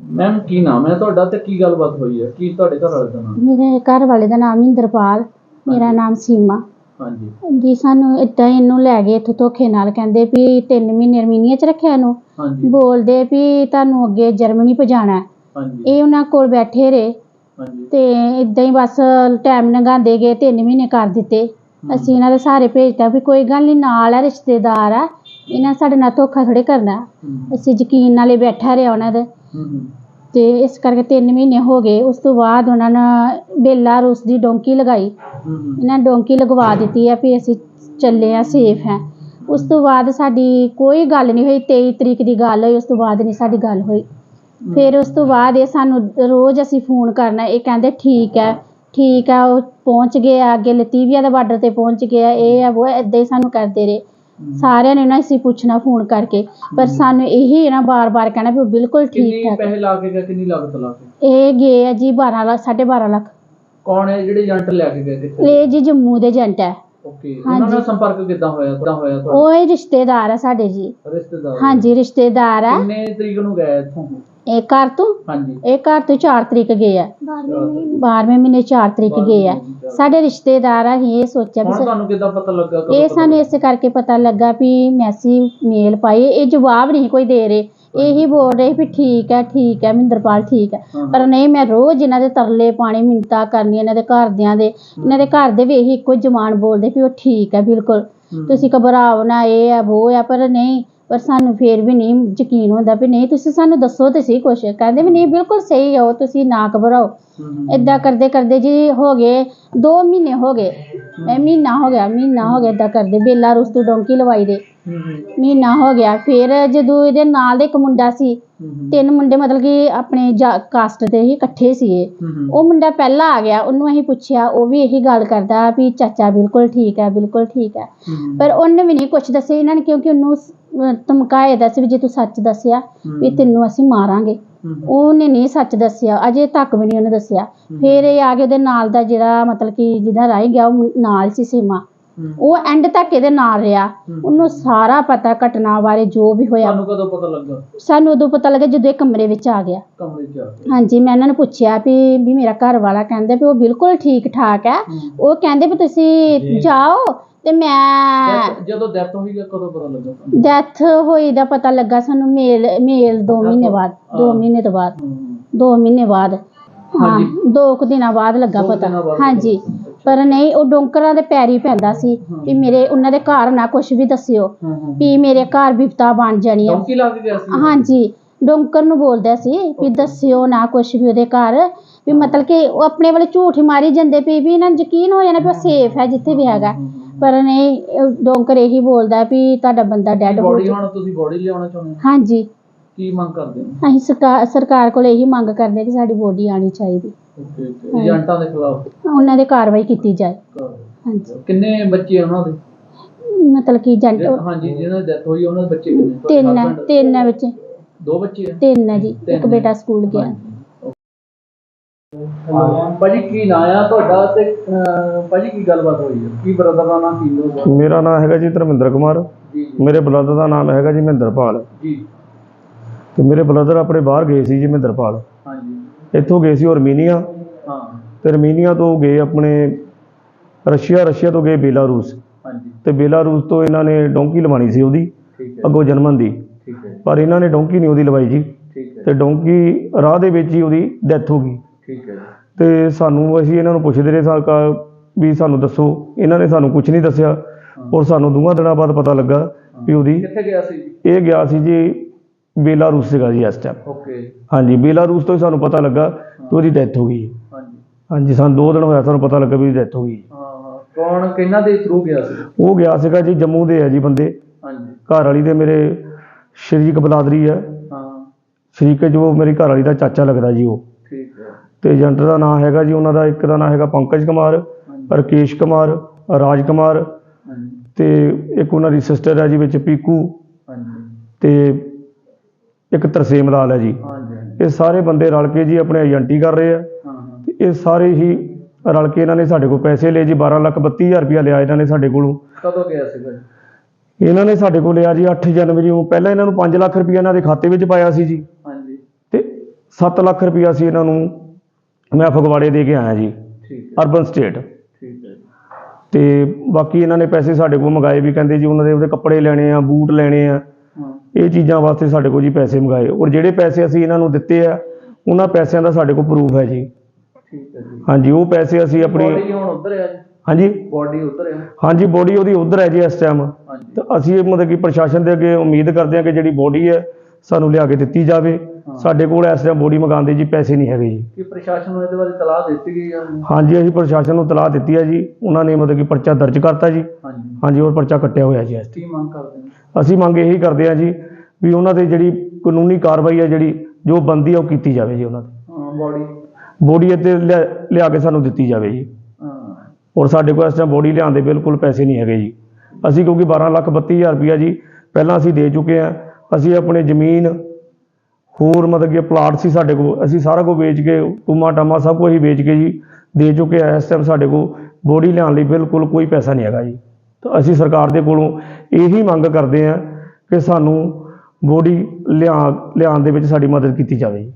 Ma'am ਕੀ ਨਾਮ ਹੈ ਤੁਹਾਡਾ ਤੇ ਕੀ ਗੱਲਬਾਤ ਹੋਈ ਹੈ? ਕੀ ਤੁਹਾਡੇ ਘਰ ਵਾਲੇ ਦਾ ਨਾਮ? ਮੇਰੇ ਘਰ ਵਾਲੇ ਦਾ ਨਾਮ ਇੰਦਰਪਾਲ ਮੇਰਾ ਨਾਮ ਸੀਮਾ। ਹਾਂਜੀ। ਜੀ ਸਾਨੂੰ ਏਦਾਂ ਇਹਨੂੰ ਲੈ ਗਏ ਇੱਥੋਂ ਧੋਖੇ ਨਾਲ ਕਹਿੰਦੇ ਵੀ 3 ਮਹੀਨੇ ਅਰਮੀਨੀਆ ਚ ਰੱਖਿਆ ਇਹਨੂੰ। ਹਾਂਜੀ। ਬੋਲਦੇ ਵੀ ਤੁਹਾਨੂੰ ਅੱਗੇ ਜਰਮਨੀ ਭਜਾਣਾ ਹਾਂਜੀ। ਇਹ ਉਹਨਾਂ ਕੋਲ ਬੈਠੇ ਰਹੇ। ਹਾਂਜੀ। ਤੇ ਇਦਾਂ ਹੀ ਬਸ ਟਾਈਮ ਲੰਘਾਉਂਦੇ ਗਏ 3 ਮਹੀਨੇ ਕਰ ਦਿੱਤੇ। ਅਸੀਂ ਇਹਨਾਂ ਦੇ ਸਾਰੇ ਭੇਜਤਾ ਵੀ ਕੋਈ ਗੱਲ ਨਹੀਂ ਨਾਲ ਆ ਰਿਸ਼ਤੇਦਾਰ ਆ। ਇਹਨਾਂ ਸਾਡੇ ਨਾਲ ਧੋਖਾ ਥੋੜੇ ਕਰਨਾ। ਅਸੀਂ ਯਕੀਨ ਨਾਲੇ ਬੈਠਾ ਰਿਹਾ ਉਹਨਾਂ ਦੇ। ਤੇ ਇਸ ਕਰਕੇ 3 ਮਹੀਨੇ ਹੋ ਗਏ। ਉਸ ਤੋਂ ਬਾਅਦ ਉਹਨਾਂ ਨੇ ਬੇਲਾਰੂਸ ਦੀ ਡੋਂਕੀ ਲਗਾਈ। ਇਹਨਾਂ ਡੋਂਕੀ ਲਗਵਾ ਦਿੱਤੀ ਆ ਵੀ ਅਸੀਂ ਚੱਲੇ ਆ ਸੇਫ ਹੈ ਉਸ ਤੋਂ ਬਾਅਦ ਸਾਡੀ ਕੋਈ ਗੱਲ ਨਹੀਂ ਹੋਈ। 23 ਤਰੀਕ ਦੀ ਗੱਲ ਹੋਈ ਉਸ ਤੋਂ ਬਾਅਦ ਨਹੀਂ ਸਾਡੀ ਗੱਲ ਹੋਈ। ਫਿਰ ਉਸ ਤੋਂ ਬਾਅਦ ਇਹ ਸਾਨੂੰ ਰੋਜ਼ ਅਸੀਂ ਫੋਨ ਕਰਨਾ। ਇਹ ਕਹਿੰਦੇ ਠੀਕ ਹੈ ਠੀਕ ਆ ਉਹ ਪਹੁੰਚ ਗਏ ਆ। ਅੱਗੇ ਲਤੀਵੀਆ ਦੇ ਬਾਰਡਰ ਤੇ ਪਹੁੰਚ ਗਏ ਆ। ਇਹ ਆ ਉਹ ਇਦਾਂ ਹੀ ਸਾਨੂੰ ਕਰਦੇ ਰਹੇ। ਸਾਰਿਆਂ ਨੇ ਨਾ ਅਸੀਂ ਪੁੱਛਣਾ ਫੋਨ ਕਰਕੇ ਪਰ ਸਾਨੂੰ ਇਹੀ ਨਾ ਬਾਰ-ਬਾਰ ਕਹਿਣਾ ਵੀ ਉਹ ਬਿਲਕੁਲ ਠੀਕ ਕਿੰਨੀ ਠਾਕ ਪੈਸੇ ਲਾ ਕੇ ਗਏ ਕਿੰਨੀ ਲਾਗਤ ਲਾ ਕੇ? ਇਹ ਗਏ ਆ ਜੀ 12 ਲੱਖ 12.5 ਲੱਖ। ਕੌਣ ਹੈ? ਜਿਹੜੇ ਏਜੰਟ ਲੈ ਕੇ ਗਏ ਕਿੱਥੇ? ਇਹ ਜੀ ਜੰਮੂ ਦੇ ਏਜੰਟ ਹੈ। ਓਕੇ ਉਹਨਾਂ ਨਾਲ ਹਾਂਜੀ। ਸੰਪਰਕ ਕਿੱਦਾਂ ਹੋਇਆ? ਕਿੱਦਾਂ ਹੋਇਆ ਤੁਹਾਡਾ? ਉਹ ਇਹ ਰਿਸ਼ਤੇਦਾਰ ਆ ਸਾਡੇ ਜੀ। ਰਿਸ਼ਤੇਦਾਰ ਹਾਂਜੀ ਰਿਸ਼ਤੇਦਾਰ ਆ। ਕਿੰਨੇ ਤਰੀਕ ਨੂੰ ਗਏ ਇੱਥੋਂ? ਇਹ ਘਰ ਤੋਂ? ਹਾਂਜੀ। ਇਹ ਘਰ ਤੋਂ 4 ਤਰੀਕ ਗਏ ਆ। 12ਵੇਂ ਮਹੀਨੇ। 4 ਤਰੀਕ ਗਏ ਆ। ਸਾਡੇ ਰਿਸ਼ਤੇਦਾਰ ਆ ਅਸੀਂ ਇਹ ਸੋਚਿਆ ਵੀ ਹੁਣ ਸਾ- ਤੁਹਾਨੂੰ ਕਿੱਦਾਂ ਪਤਾ ਲੱਗਾ? ਕਦੋਂ ਇਹ ਪਤਾ ਸਾਨੂੰ ਇਸੇ ਕਰਕੇ ਪਤਾ ਲੱਗਾ ਵੀ ਮੈਸੀ ਮੇਲ ਪਾਈ। ਇਹ ਜਵਾਬ ਨਹੀਂ ਕੋਈ ਦੇ ਰਹੇ। ਇਹੀ ਬੋਲ ਰਹੇ ਵੀ ਠੀਕ ਹੈ ਠੀਕ ਹੈ ਮਹਿੰਦਰਪਾਲ ਠੀਕ ਹੈ ਹਾਂ। ਪਰ ਨਹੀਂ ਮੈਂ ਰੋਜ਼ ਇਹਨਾਂ ਦੇ ਤਰਲੇ ਪਾਣੀ ਮਿੰਤਾ ਕਰਨੀ ਇਹਨਾਂ ਦੇ ਘਰਦਿਆਂ ਦੇ। ਇਹਨਾਂ ਦੇ ਘਰ ਦੇ ਵੀ ਇਹੀ ਇੱਕੋ ਜ਼ਬਾਨ ਬੋਲਦੇ ਵੀ ਉਹ ਠੀਕ ਹੈ ਬਿਲਕੁਲ। ਹਮ। ਤੁਸੀਂ ਘਬਰਾਓ ਨਾ ਇਹ ਆ ਉਹ ਆ ਪਰ ਨਹੀਂ। ਪਰ ਸਾਨੂੰ ਫੇਰ ਵੀ ਨਹੀਂ ਯਕੀਨ ਹੁੰਦਾ ਵੀ ਨਹੀਂ ਤੁਸੀਂ ਸਾਨੂੰ ਦੱਸੋ ਤੇ ਸਹੀ ਕੁਛ। ਕਹਿੰਦੇ ਵੀ ਨਹੀਂ ਬਿਲਕੁਲ ਸਹੀ ਹੋ ਤੁਸੀਂ ਨਾ ਘਬਰਾਓ। ਏਦਾਂ ਕਰਦੇ ਕਰਦੇ ਜੀ ਹੋ ਗਏ 2 ਮਹੀਨੇ ਹੋ ਗਏ। ਮੈਂ ਮਹੀਨਾ ਹੋ ਗਿਆ ਮਹੀਨਾ ਹੋ ਗਿਆ ਏਦਾਂ ਕਰਦੇ ਬੇਲਾਰੂਸ ਤੋਂ ਡੋਂਕੀ ਲਵਾਈ ਦੇ। ਮਹੀਨਾ ਹੋ ਗਿਆ ਫਿਰ ਜਦੋਂ ਇਹਦੇ ਨਾਲ ਦੇ ਇੱਕ ਮੁੰਡਾ ਸੀ ਤਿੰਨ ਮੁੰਡੇ ਮਤਲਬ ਕਿ ਆਪਣੇ ਕਾਸਟ ਦੇ ਹੀ ਇਕੱਠੇ ਸੀਗੇ। ਹਮ, ਉਹ ਮੁੰਡਾ ਪਹਿਲਾਂ ਆ ਗਿਆ ਉਹਨੂੰ ਅਸੀਂ ਪੁੱਛਿਆ ਉਹ ਵੀ ਇਹੀ ਗੱਲ ਕਰਦਾ ਵੀ ਚਾਚਾ ਬਿਲਕੁਲ ਠੀਕ ਹੈ ਬਿਲਕੁਲ ਠੀਕ ਹੈ। ਪਰ ਉਹਨੇ ਵੀ ਨਹੀਂ ਕੁਛ ਦੱਸਿਆ ਇਹਨਾਂ ਨੇ ਕਿਉਂਕਿ ਉਹਨੂੰ ਅਹ, ਧਮਕਾਏ ਦਾ ਸੀ ਵੀ ਜੇ ਤੂੰ ਸੱਚ ਦੱਸਿਆ ਵੀ ਤੈਨੂੰ ਅਸੀਂ ਮਾਰਾਂਗੇ। ਉਹਨੇ ਨਹੀਂ ਸੱਚ ਦੱਸਿਆ ਅਜੇ ਤੱਕ ਵੀ ਨਹੀਂ ਉਹਨੇ ਦੱਸਿਆ। ਫਿਰ ਇਹ ਆ ਕੇ ਉਹਦੇ ਨਾਲ ਦਾ ਜਿਹੜਾ ਮਤਲਬ ਕਿ ਜਿਹਦਾ ਰਾਈ ਗਿਆ ਉਹ ਮੁੰ- ਨਾਲ ਸੀ ਸੀਮਾ। ਉਹ ਐਂਡ ਤੱਕ ਇਹਦੇ ਨਾਲ ਰਿਹਾ। ਉਹਨੂੰ ਸਾਰਾ ਪਤਾ ਘਟਨਾ ਬਾਰੇ ਜੋ ਵੀ ਹੋਇਆ। ਤੁਹਾਨੂੰ ਕਦੋਂ ਪਤਾ ਲੱਗਾ? ਸਾਨੂੰ ਉਦੋਂ ਪਤਾ ਲੱਗਾ ਜਦੋਂ ਇਹ ਕਮਰੇ ਵਿੱਚ ਆ ਗਿਆ। ਕਮਰੇ 'ਚ ਆ ਕੇ ਹਾਂਜੀ ਮੈਂ ਇਹਨਾਂ ਨੂੰ ਪੁੱਛਿਆ ਵੀ ਵੀ ਮੇਰਾ ਘਰ ਵਾਲਾ ਕਹਿੰਦਾ ਵੀ ਉਹ ਬਿਲਕੁਲ ਠੀਕ ਠਾਕ ਹੈ। ਉਹ ਕਹਿੰਦੇ ਵੀ ਤੁਸੀਂ ਜਾਓ ਤੇ ਮੈਂ Death- ਜਦੋਂ ਡੈਥ ਹੋਈ ਗਿਆ ਕਦੋਂ ਪਤਾ ਲੱਗਾ ਤੁਹਾਨੂੰ? ਡੈਥ ਹੋਈ ਦਾ ਪਤਾ ਲੱਗਾ ਸਾਨੂੰ ਮੇਲ ਮੇਲ 2 ਮਹੀਨੇ ਬਾਅਦ 2 ਹਾਂ। ਮਹੀਨੇ ਤੋਂ ਬਾਅਦ। ਹਮ, 2 ਮਹੀਨੇ ਬਾਅਦ। ਹਾਂ ਹਾਂਜੀ। ਦੋ ਕੁ ਦਿਨਾਂ ਬਾਅਦ ਲੱਗਾ ਦੋ ਪਤਾ। ਦਿਨਾਂ ਬਾਅਦ ਹਾਂਜੀ। ਪਰ ਨਹੀਂ ਉਹ ਡੋਂਕਰਾਂ ਦੇ ਪੈਰੀ ਪੈਂਦਾ ਸੀ ਹਾਂ। ਵੀ ਮੇਰੇ ਉਹਨਾਂ ਦੇ ਘਰ ਨਾ ਕੁਝ ਵੀ ਦੱਸਿਓ। ਵੀ ਮੇਰੇ ਘਰ ਵਿਪਤਾ ਬਣ ਜਾਣੀ ਆ। ਡੌਂਕੀ ਲਾ ਕੇ ਗਿਆ ਸੀ। ਹਾਂਜੀ। ਡੋਂਕਰ ਨੂੰ ਬੋਲਦਾ ਸੀ ਵੀ ਦੱਸਿਓ ਨਾ ਕੁਝ ਵੀ ਉਹਦੇ ਘਰ ਵੀ ਮਤਲਬ ਕਿ ਉਹ ਆਪਣੇ ਵੱਲ ਝੂਠ ਹੀ ਮਾਰੀ ਜਾਂਦੇ ਪਈ ਵੀ ਇਹਨਾਂ ਨੂੰ ਯਕੀਨ ਹੋ ਜਾਣਾ ਵੀ ਉਹ ਸੇਫ ਹੈ ਜਿੱਥੇ ਵੀ ਹੈਗਾ। ਪਰ ਨਹੀਂ ਡੋਂਕਰ ਇਹੀ ਬੋਲਦਾ ਵੀ ਤੁਹਾਡਾ ਬੰਦਾ ਡੈਡ ਹੋ ਬੋਡੀ ਗਿਆ ਹੁਣ ਤੁਸੀਂ ਬੋਡੀ ਲਿਆਉਣਾ ਚਾਹੁੰਦੇ ਹੋ? ਹਾਂਜੀ। ਕੀ ਮੰਗ ਕਰਦੇ ਹੋ? ਅਸੀਂ ਸਰਕਾਰ ਸਰਕਾਰ ਕੋਲ ਇਹੀ ਮੰਗ ਕਰਦੇ ਕਿ ਸਾਡੀ ਬੋਡੀ ਆਣੀ ਚਾਹੀਦੀ। ਓਕੇ ਓਕੇ ਏਜੰਟਾਂ ਦੇ ਖਿਲਾਫ? ਉਹਨਾਂ ਦੇ ਕਾਰਵਾਈ ਕੀਤੀ ਜਾਏ। ਹਾਂਜੀ। ਕਿੰਨੇ ਬੱਚੇ ਆ ਉਹਨਾਂ ਦੇ? ਮਤਲਬ ਕਿ ਜੰਟ ਜਿਹੜੇ- ਹਾਂਜੀ ਜਿਹਨਾਂ ਦੀ ਡੈਥ ਹੋਈ ਆ, ਉਹਨਾਂ ਦੇ ਬੱਚੇ ਕਿੰਨੇ? ਤੁਹਾਡੇ ਤਿੰਨ ਹੈ husband? ਤਿੰਨ ਹੈ ਦੋ ਬੱਚੇ ਆ? ਤਿੰਨ ਹੈ ਜੀ। ਇੱਕ। ਬੇਟਾ ਸਕੂਲ ਗਿਆ। ਭਾਜੀ ਕੀ ਨਾਂ ਆ ਤੁਹਾਡਾ ਤੇ ਅਹ, ਭਾਜੀ ਕੀ ਗੱਲਬਾਤ ਹੋਈ ਹੈ ਕੀ ਬ੍ਰਦਰ ਦਾ ਨਾਮ ਕੀ ਲੋਗਾ ਮੇਰਾ ਨਾਮ ਹੈਗਾ ਜੀ ਧਰਮਿੰਦਰ ਕੁਮਾਰ। ਜੀ ਮੇਰੇ ਬ੍ਰਦਰ ਦਾ ਨਾਮ ਹੈਗਾ ਜੀ ਮਹਿੰਦਰਪਾਲ। ਜੀ। ਤੇ ਮੇਰੇ ਬ੍ਰਦਰ ਆਪਣੇ ਬਾਹਰ ਗਏ ਸੀ ਜੀ ਮਹਿੰਦਰਪਾਲ। ਹਾਂਜੀ। ਇੱਥੋਂ ਗਏ ਸੀ ਅਰਮੀਨੀਆ। ਹਾਂ। ਤੇ ਅਰਮੀਨੀਆ ਤੋਂ ਗਏ ਆਪਣੇ ਰਸ਼ੀਆ ਰਸ਼ੀਆ ਤੋਂ ਗਏ ਬੇਲਾਰੂਸ। ਹਾਂਜੀ। ਤੇ ਬੇਲਾਰੂਸ ਤੋਂ ਇਹਨਾਂ ਨੇ ਡੋਂਕੀ ਲਵਾਣੀ ਸੀ ਉਹਦੀ ਠੀਕ ਹੈ। ਅੱਗੋਂ ਜਰਮਨ ਦੀ। ਠੀਕ ਹੈ। ਪਰ ਇਹਨਾਂ ਨੇ ਡੋਂਕੀ ਨਹੀਂ ਉਹਦੀ ਲਵਾਈ ਜੀ। ਠੀਕ ਹੈ। ਤੇ ਡੋਂਕੀ ਰਾਹ ਦੇ ਵਿੱਚ ਹੀ ਉਹਦੀ ਡੈਥ ਹੋ ਗਈ। ਠੀਕ ਹੈ ਜੀ, ਤੇ ਸਾਨੂੰ ਅਸੀਂ ਇਹਨਾਂ ਨੂੰ ਪੁੱਛਦੇ ਰਹੇ ਸਾਂ ਕਾ ਵੀ ਸਾਨੂੰ ਦੱਸੋ ਇਹਨਾਂ ਨੇ ਸਾਨੂੰ ਕੁਝ ਨਹੀਂ ਦੱਸਿਆ ਔਰ ਸਾਨੂੰ ਦੋਵਾਂ ਦਿਨਾਂ ਬਾਅਦ ਪਤਾ ਲੱਗਾ ਵੀ ਉਹਦੀ ਕਿੱਥੇ ਗਿਆ ਸੀ? ਇਹ ਗਿਆ ਸੀ ਜੀ ਬੇਲਾਰੂਸ ਸੀਗਾ ਜੀ ਇਸ ਟਾਈਮ ਓਕੇ। ਹਾਂਜੀ ਬੇਲਾਰੂਸ ਤੋਂ ਹੀ ਸਾਨੂੰ ਪਤਾ ਲੱਗਾ ਕਿ ਉਹਦੀ ਡੈਥ ਹੋ ਗਈ। ਹਾਂਜੀ। ਹਾਂਜੀ ਸਾਨੂੰ ਦੋ ਦਿਨ ਹੋਇਆ ਸਾਨੂੰ ਪਤਾ ਲੱਗਾ ਵੀ ਉਹਦੀ ਡੈਥ ਹੋ ਗਈ। ਹੈ। ਹਾਂ। ਹਾਂ ਕੌਣ ਕਿਹਨਾਂ ਦੇ ਥਰੂ ਗਿਆ ਸੀ? ਉਹ ਗਿਆ ਸੀਗਾ ਜੀ ਜੰਮੂ ਦੇ ਹੈ ਜੀ ਬੰਦੇ। ਹਾਂਜੀ। ਘਰ ਵਾਲੀ ਦੇ ਮੇਰੇ ਸ਼ਰੀਕ ਬਲਾਦਰੀ ਹੈ ਹਾਂ। ਸ਼ਰੀਕ ਜੋ ਮੇਰੀ ਘਰ ਵਾਲੀ ਦਾ ਚਾਚਾ ਲੱਗਦਾ ਜੀ ਉਹ। ਠੀਕ ਹੈ। ਤੇ ਏਜੰਟ ਦਾ ਨਾਮ ਹੈਗਾ ਜੀ ਉਹਨਾਂ ਦਾ ਇੱਕ ਦਾ ਨਾਮ ਹੈਗਾ ਪੰਕਜ ਕੁਮਾਰ ਰਕੇਸ਼ ਕੁਮਾਰ ਰਾਜ ਕੁਮਾਰ ਹਾਂਜੀ। ਤੇ ਇੱਕ ਉਹਨਾਂ ਦੀ ਸਿਸਟਰ ਹੈ ਜੀ ਵਿੱਚ ਪੀਕੂ ਹਾਂਜੀ। ਤੇ ਇੱਕ ਤਰਸੇਮ ਲਾਲ ਹੈ ਜੀ। ਹਾਂਜੀ। ਇਹ ਸਾਰੇ ਬੰਦੇ ਰਲ ਕੇ ਜੀ ਆਪਣੇ ਏਜੰਟੀ ਕਰ ਰਹੇ ਆ। ਹਾਂ ਹਾਂ। ਤੇ ਇਹ ਸਾਰੇ ਹੀ ਰਲ ਕੇ ਇਹਨਾਂ ਨੇ ਸਾਡੇ ਕੋਲ ਪੈਸੇ ਲਏ ਜੀ 12 ਲੱਖ 32000 ਰੁਪਇਆ ਲਿਆ ਇਹਨਾਂ ਨੇ ਸਾਡੇ ਕੋਲੋਂ। ਕਦੋਂ ਗਿਆ ਸੀ ਭਾਜੀ ਇਹਨਾਂ ਨੇ ਸਾਡੇ ਕੋਲ ਲਿਆ ਜੀ 8 ਜਨਵਰੀ ਨੂੰ। ਪਹਿਲਾਂ ਇਹਨਾਂ ਨੂੰ 5 ਲੱਖ ਰੁਪਇਆ ਇਹਨਾਂ ਦੇ ਖਾਤੇ ਵਿੱਚ ਪਾਇਆ ਸੀ ਜੀ। ਹਾਂਜੀ। ਤੇ 7 ਲੱਖ ਰੁਪਇਆ ਅਸੀਂ ਇਹਨਾਂ ਨੂੰ ਮੈਂ ਫਗਵਾੜੇ ਦੇ ਕੇ ਆਇਆ ਜੀ ਠੀਕ ਹੈ। ਅਰਬਨ ਸਟੇਟ ਠੀਕ ਹੈ। ਤੇ ਬਾਕੀ ਇਹਨਾਂ ਨੇ ਪੈਸੇ ਸਾਡੇ ਕੋਲ ਮੰਗਾਏ ਵੀ ਕਹਿੰਦੇ ਜੀ ਉਹਨਾਂ ਦੇ ਉਹਦੇ ਕੱਪੜੇ ਲੈਣੇ ਆ ਬੂਟ ਲੈਣੇ ਆ। ਇਹ ਚੀਜ਼ਾਂ ਵਾਸਤੇ ਸਾਡੇ ਕੋਲ ਜੀ ਪੈਸੇ ਮੰਗਾਏ। ਔਰ ਜਿਹੜੇ ਪੈਸੇ ਅਸੀਂ ਇਹਨਾਂ ਨੂੰ ਦਿੱਤੇ ਆ ਉਹਨਾਂ ਪੈਸਿਆਂ ਦਾ ਸਾਡੇ ਕੋਲ ਪ੍ਰੂਫ ਹੈ ਜੀ। ਠੀਕ ਹੈ ਜੀ। ਹਾਂਜੀ ਉਹ ਪੈਸੇ ਅਸੀਂ ਆਪਣੀ ਬੋਡੀ ਹੁਣ ਉਧਰ ਹੈ ਜੀ। ਹਾਂਜੀ? ਬੋਡੀ ਉਧਰ ਹੈ। ਹਾਂਜੀ ਬੋਡੀ ਉਹਦੀ ਉਧਰ ਹੈ ਜੀ ਇਸ ਟਾਈਮ ਤੇ ਅਸੀਂ ਇਹ ਮਤਲਬ ਕਿ ਪ੍ਰਸ਼ਾਸਨ ਦੇ ਅੱਗੇ ਉਮੀਦ ਕਰਦੇ ਹਾਂ ਕਿ ਜਿਹੜੀ ਬੋਡੀ ਹੈ ਸਾਨੂੰ ਲਿਆ ਕੇ ਦਿੱਤੀ ਜਾਵੇ। ਸਾਡੇ ਕੋਲ ਇਸ ਟਾਈਮ ਬੋਡੀ ਮੰਗਾਉਣ ਦੇ ਜੀ ਪੈਸੇ ਨਹੀਂ ਹੈਗੇ ਜੀ। ਕੀ ਪ੍ਰਸ਼ਾਸਨ ਨੂੰ ਇਹਦੇ ਬਾਰੇ ਤਲਾਹ ਦਿੱਤੀ ਗਈ ਹੈ ਹਾਂਜੀ ਅਸੀਂ ਪ੍ਰਸ਼ਾਸਨ ਨੂੰ ਤਲਾਹ ਦਿੱਤੀ ਹੈ ਜੀ। ਉਹਨਾਂ ਨੇ ਮਤਲਬ ਕਿ ਪਰਚਾ ਦਰਜ ਕਰਤਾ ਜੀ। ਹਾਂਜੀ। ਹਾਂਜੀ ਉਹ ਪਰਚਾ ਕੱਟਿਆ ਹੋਇਆ ਜੀ। ਕੀ ਮੰਗ ਕਰਦੇ ਨੇ? ਅਸੀਂ ਮੰਗ ਇਹੀ ਕਰਦੇ ਹਾਂ ਜੀ ਵੀ ਉਹਨਾਂ ਤੇ ਜਿਹੜੀ ਕਾਨੂੰਨੀ ਕਾਰਵਾਈ ਹੈ ਜਿਹੜੀ ਜੋ ਬੰਦੀ ਉਹ ਕੀਤੀ ਜਾਵੇ ਜੀ ਉਹਨਾਂ ਤੇ ਬੋਡੀ ਬੋਡੀ ਇੱਥੇ ਲਿਆ ਲਿਆ ਕੇ ਸਾਨੂੰ ਦਿੱਤੀ ਜਾਵੇ ਜੀ। ਹਾਂ। ਔਰ ਸਾਡੇ ਕੋਲ ਇਸ ਟਾਈਮ ਬੋਡੀ ਲਿਆਉਣ ਦੇ ਬਿਲਕੁਲ ਪੈਸੇ ਨਹੀਂ ਹੈਗੇ ਜੀ। ਅਸੀਂ ਕਿਉਂਕਿ 12 ਲੱਖ 32 ਹਜ਼ਾਰ ਰੁਪਇਆ ਜੀ ਪਹਿਲਾਂ ਅਸੀਂ ਦੇ ਚੁੱਕੇ ਹਾਂ ਅਸੀਂ ਆਪਣੇ ਜ਼ਮੀਨ ਹੋਰ ਮਤਲਬ ਕਿ ਪਲਾਟ ਸੀ ਸਾਡੇ ਕੋਲ, ਅਸੀਂ ਸਾਰਾ ਕੁਝ ਵੇਚ ਕੇ, ਟੂਮਾ ਟਾਮਾ ਸਭ ਕੁਝ ਹੀ ਵੇਚ ਕੇ ਜੀ, ਦੇ ਚੁੱਕੇ ਆ ਇਸ ਟਾਈਮ ਸਾਡੇ ਕੋਲ ਬੋਡੀ ਲਿਆਉਣ ਲਈ ਬਿਲਕੁਲ ਕੋਈ ਪੈਸਾ ਨਹੀਂ ਹੈਗਾ ਜੀ। ਤਾਂ ਅਸੀਂ ਸਰਕਾਰ ਦੇ ਕੋਲੋਂ ਇਹੀ ਮੰਗ ਕਰਦੇ ਹਾਂ ਕਿ ਸਾਨੂੰ ਬੋਡੀ ਲਿਆ, ਲਿਆਉਣ ਦੇ ਵਿੱਚ ਸਾਡੀ ਮਦਦ ਕੀਤੀ ਜਾਵੇ